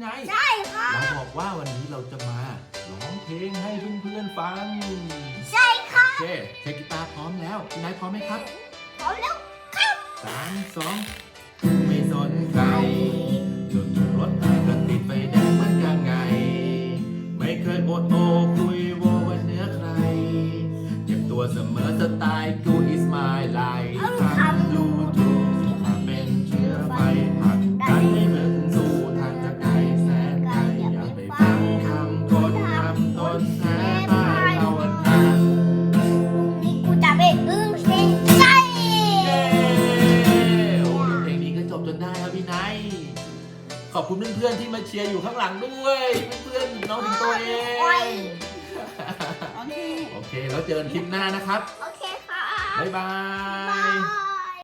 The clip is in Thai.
ไงใช่ครับเราบอกว่าวันนี้เราจะมาร้องเพลงให้เพื่อนๆฟังใช่ครับโอเคเทคกีตาร์พร้อมแล้วพี่นายพร้อมไหมครับพร้อมแล้วสามสองไม่สนใครจนถึงรถไฟก็ติดไฟแดงเหมือนกันไง ไม่เคยโอดโอคุยโวว่าเหนื้อใครเจ็บตัวเสมอ จบจนได้ครับพี่ไนท์ขอบคุณเพื่อนๆที่มาเชียร์อยู่ข้างหลังด้วย เพื่อนๆน้องถึงตัวเอง โอเค โอเค แล้วเจอกันคลิปหน้านะครับ โอเคครับบ๊ายบาย